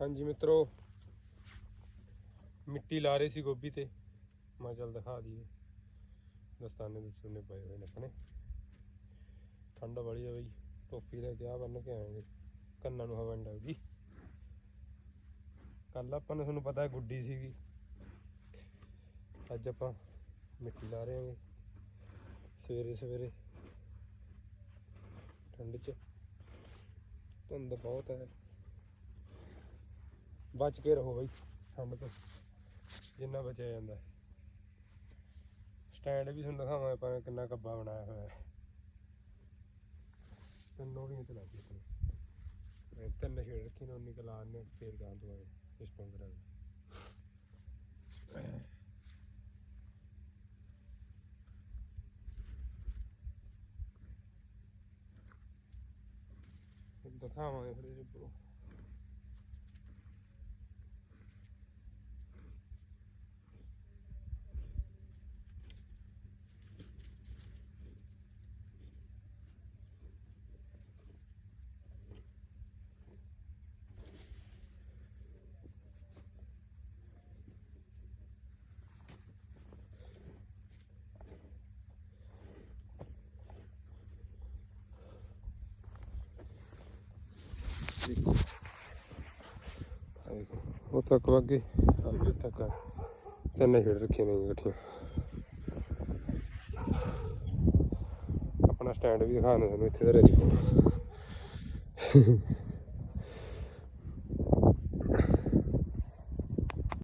ਹਾਂਜੀ ਮਿੱਤਰੋ, ਮਿੱਟੀ ਲਾ ਰਹੇ ਸੀ ਗੋਭੀ ਤੇ। ਮੈਂ ਚੱਲ ਦਿਖਾ ਦਈਏ। ਦਸਤਾਨੇ ਦੁਸਤਾਨੇ ਪਏ ਹੋਏ ਨੇ ਆਪਣੇ। ਠੰਡ ਵਾਲੀ ਆ ਬਈ ਟੋਪੀ ਲੈ ਕੇ ਆ ਬੰਨ ਕੇ ਆਏਗੇ। ਕੰਨਾਂ ਨੂੰ ਹਵਾ ਨੀ ਲੱਗਦੀ। ਕੱਲ ਆਪਾਂ ਨੂੰ ਤੁਹਾਨੂੰ ਪਤਾ ਗੁੱਡੀ ਸੀਗੀ। ਅੱਜ ਆਪਾਂ ਮਿੱਟੀ ਲਾ ਰਹੇ ਹਾਂਗੇ। ਸਵੇਰੇ ਸਵੇਰੇ। ਠੰਡ 'ਚ ਧੁੰਦ ਬਹੁਤ ਹੈ। ਬਚ ਕੇ ਰਹੋ ਬਈ ਠੰਡ ਤੋਂ ਜਿੰਨਾ ਬਚਿਆ ਜਾਂਦਾ। ਸਟੈਂਡ ਵੀ ਤੁਹਾਨੂੰ ਦਿਖਾਵਾਂ ਆਪਾਂ ਕਿੰਨਾ ਕੱਬਾ ਬਣਾਇਆ ਹੋਇਆ ਹੈ। ਤਿੰਨ ਲੋੜੀਆਂ ਤੇ ਲੱਗੀ ਆਪਣੇ ਤਿੰਨ ਛੇੜ ਰੱਖੀ ਨੇ, ਉਨੀ ਨੇ ਫੇਰ ਗਾਂ ਤੋਂ ਆਏ ਸਿਸਟਮ ਕਰਾ ਦਿਖਾਵਾਂਗੇ ਫਿਰ ਇਹ ਬਰੋ ਦੇਖੋ ਉਹ ਤੱਕ ਵਾਗੇ ਆ ਤੱਕ ਆ। ਤਿੰਨ ਛੇੜ ਰੱਖੀਆਂ ਨੇ ਇਕੱਠੀਆਂ। ਆਪਣਾ ਸਟੈਂਡ ਵੀ ਦਿਖਾਉਂਦੇ ਸਾਨੂੰ ਇੱਥੇ ਦਾ ਦੇਖੋ